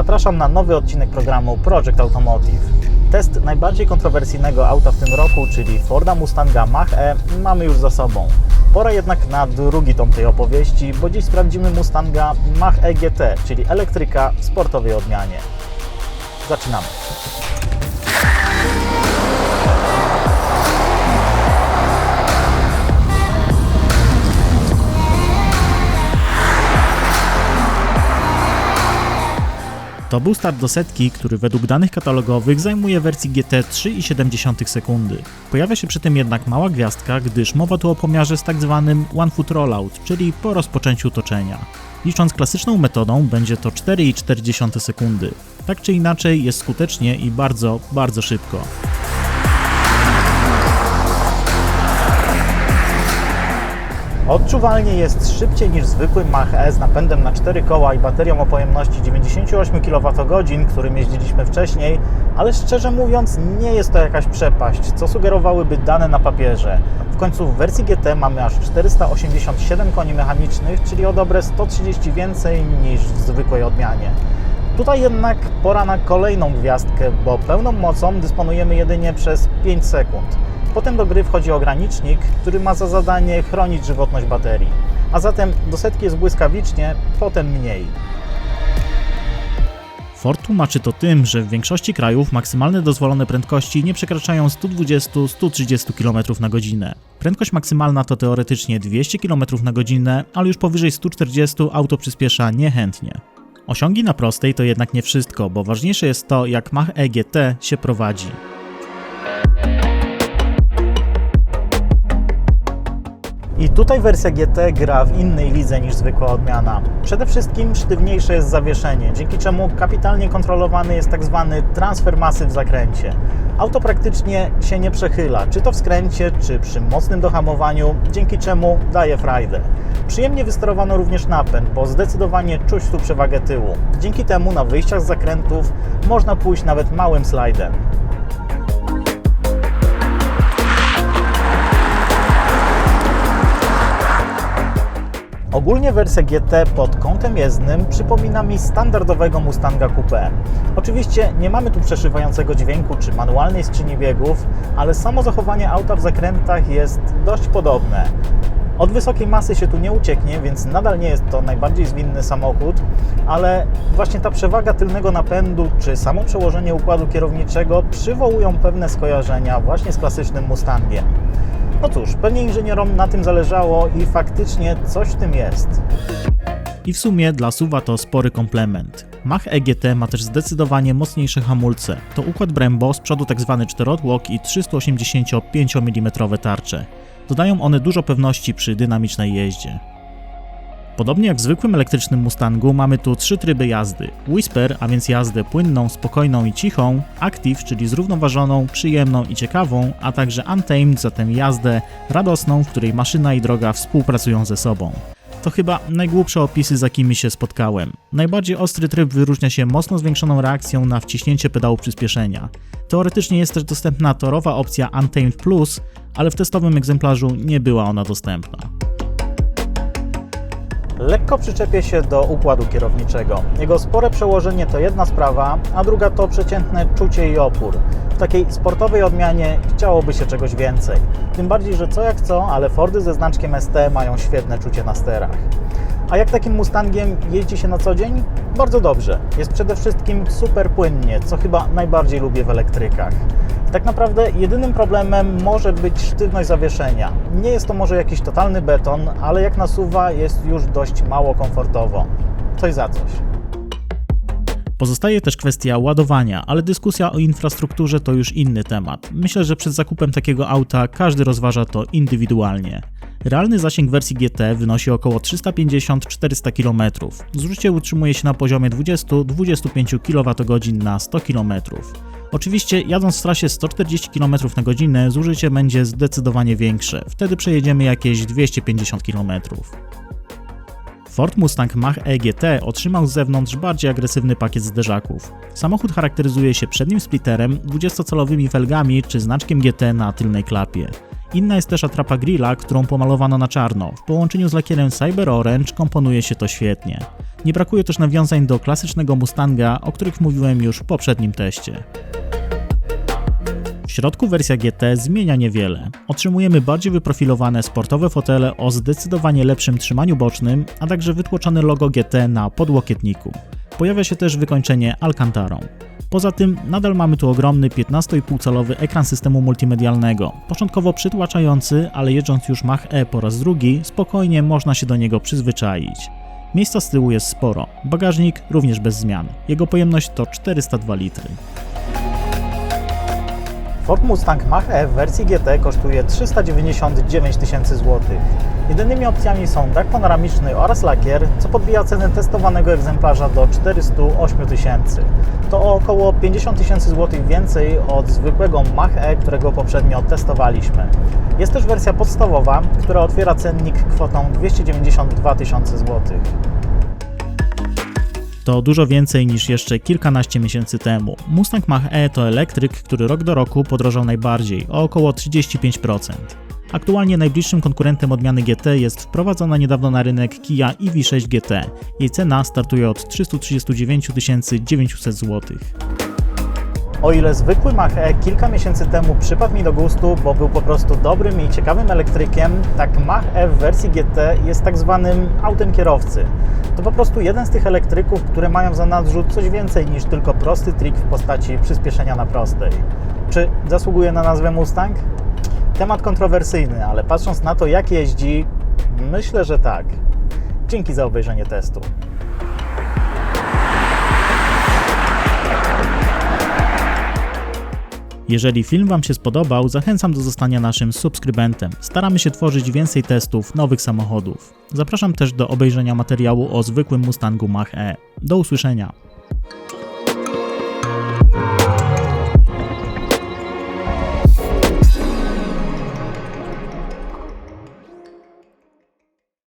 Zapraszam na nowy odcinek programu Project Automotive. Test najbardziej kontrowersyjnego auta w tym roku, czyli Forda Mustanga Mach-E, mamy już za sobą. Pora jednak na drugi tom tej opowieści, bo dziś sprawdzimy Mustanga Mach-E GT, czyli elektryka w sportowej odmianie. Zaczynamy. To był start do setki, który według danych katalogowych zajmuje wersji GT 3,7 sekundy. Pojawia się przy tym jednak mała gwiazdka, gdyż mowa tu o pomiarze z tak zwanym one foot rollout, czyli po rozpoczęciu toczenia. Licząc klasyczną metodą, będzie to 4,4 sekundy. Tak czy inaczej, jest skutecznie i bardzo, bardzo szybko. Odczuwalnie jest szybciej niż zwykły Mach z napędem na 4 koła i baterią o pojemności 98 kWh, którym jeździliśmy wcześniej, ale szczerze mówiąc nie jest to jakaś przepaść, co sugerowałyby dane na papierze. W końcu w wersji GT mamy aż 487 koni mechanicznych, czyli o dobre 130 więcej niż w zwykłej odmianie. Tutaj jednak pora na kolejną gwiazdkę, bo pełną mocą dysponujemy jedynie przez 5 sekund. Potem do gry wchodzi ogranicznik, który ma za zadanie chronić żywotność baterii. A zatem do setki jest błyskawicznie, potem mniej. Ford tłumaczy to tym, że w większości krajów maksymalne dozwolone prędkości nie przekraczają 120-130 km na godzinę. Prędkość maksymalna to teoretycznie 200 km na godzinę, ale już powyżej 140 auto przyspiesza niechętnie. Osiągi na prostej to jednak nie wszystko, bo ważniejsze jest to, jak Mach EGT się prowadzi. I tutaj wersja GT gra w innej lidze niż zwykła odmiana. Przede wszystkim sztywniejsze jest zawieszenie, dzięki czemu kapitalnie kontrolowany jest tak zwany transfer masy w zakręcie. Auto praktycznie się nie przechyla, czy to w skręcie, czy przy mocnym dohamowaniu, dzięki czemu daje frajdę. Przyjemnie wysterowano również napęd, bo zdecydowanie czuć tu przewagę tyłu. Dzięki temu na wyjściach z zakrętów można pójść nawet małym slajdem. Ogólnie wersja GT pod kątem jezdnym przypomina mi standardowego Mustanga Coupe. Oczywiście nie mamy tu przeszywającego dźwięku czy manualnej skrzyni biegów, ale samo zachowanie auta w zakrętach jest dość podobne. Od wysokiej masy się tu nie ucieknie, więc nadal nie jest to najbardziej zwinny samochód, ale właśnie ta przewaga tylnego napędu czy samo przełożenie układu kierowniczego przywołują pewne skojarzenia właśnie z klasycznym Mustangiem. No cóż, pewnie inżynierom na tym zależało i faktycznie coś w tym jest. I w sumie dla SUVa to spory komplement. Mach EGT ma też zdecydowanie mocniejsze hamulce. To układ Brembo, z przodu tzw. czterodłok i 385 mm tarcze. Dodają one dużo pewności przy dynamicznej jeździe. Podobnie jak w zwykłym elektrycznym Mustangu mamy tu trzy tryby jazdy. Whisper, a więc jazdę płynną, spokojną i cichą, Active, czyli zrównoważoną, przyjemną i ciekawą, a także Untamed, zatem jazdę radosną, w której maszyna i droga współpracują ze sobą. To chyba najgłupsze opisy, z jakimi się spotkałem. Najbardziej ostry tryb wyróżnia się mocno zwiększoną reakcją na wciśnięcie pedału przyspieszenia. Teoretycznie jest też dostępna torowa opcja Untamed Plus, ale w testowym egzemplarzu nie była ona dostępna. Lekko przyczepię się do układu kierowniczego. Jego spore przełożenie to jedna sprawa, a druga to przeciętne czucie i opór. W takiej sportowej odmianie chciałoby się czegoś więcej. Tym bardziej, że co jak co, ale Fordy ze znaczkiem ST mają świetne czucie na sterach. A jak takim Mustangiem jeździ się na co dzień? Bardzo dobrze. Jest przede wszystkim super płynnie, co chyba najbardziej lubię w elektrykach. Tak naprawdę jedynym problemem może być sztywność zawieszenia. Nie jest to może jakiś totalny beton, ale jak nasuwa jest już dość mało komfortowo. Coś za coś. Pozostaje też kwestia ładowania, ale dyskusja o infrastrukturze to już inny temat. Myślę, że przed zakupem takiego auta każdy rozważa to indywidualnie. Realny zasięg wersji GT wynosi około 350-400 km. Zużycie utrzymuje się na poziomie 20-25 kWh na 100 km. Oczywiście jadąc w trasie 140 km na godzinę zużycie będzie zdecydowanie większe, wtedy przejedziemy jakieś 250 km. Ford Mustang Mach EGT otrzymał z zewnątrz bardziej agresywny pakiet zderzaków. Samochód charakteryzuje się przednim splitterem, 20-calowymi felgami czy znaczkiem GT na tylnej klapie. Inna jest też atrapa grilla, którą pomalowano na czarno. W połączeniu z lakierem Cyber Orange komponuje się to świetnie. Nie brakuje też nawiązań do klasycznego Mustanga, o których mówiłem już w poprzednim teście. W środku wersja GT zmienia niewiele. Otrzymujemy bardziej wyprofilowane sportowe fotele o zdecydowanie lepszym trzymaniu bocznym, a także wytłoczone logo GT na podłokietniku. Pojawia się też wykończenie Alcantarą. Poza tym nadal mamy tu ogromny 15,5-calowy ekran systemu multimedialnego, początkowo przytłaczający, ale jeżdżąc już Mach E po raz drugi, spokojnie można się do niego przyzwyczaić. Miejsca z tyłu jest sporo, bagażnik również bez zmian. Jego pojemność to 402 litry. Ford Mustang Mach-E w wersji GT kosztuje 399 tysięcy złotych. Jedynymi opcjami są dach panoramiczny oraz lakier, co podbija cenę testowanego egzemplarza do 408 tysięcy. To około 50 tysięcy złotych więcej od zwykłego Mach-E, którego poprzednio testowaliśmy. Jest też wersja podstawowa, która otwiera cennik kwotą 292 tysiące złotych. To dużo więcej niż jeszcze kilkanaście miesięcy temu. Mustang Mach-E to elektryk, który rok do roku podrożał najbardziej, o około 35%. Aktualnie najbliższym konkurentem odmiany GT jest wprowadzona niedawno na rynek Kia EV6 GT. Jej cena startuje od 339 900 zł. O ile zwykły Mach-E kilka miesięcy temu przypadł mi do gustu, bo był po prostu dobrym i ciekawym elektrykiem, tak Mach-E w wersji GT jest tak zwanym autem kierowcy. To po prostu jeden z tych elektryków, które mają za nadrzut coś więcej niż tylko prosty trik w postaci przyspieszenia na prostej. Czy zasługuje na nazwę Mustang? Temat kontrowersyjny, ale patrząc na to jak jeździ, myślę, że tak. Dzięki za obejrzenie testu. Jeżeli film Wam się spodobał, zachęcam do zostania naszym subskrybentem. Staramy się tworzyć więcej testów nowych samochodów. Zapraszam też do obejrzenia materiału o zwykłym Mustangu Mach-E. Do usłyszenia.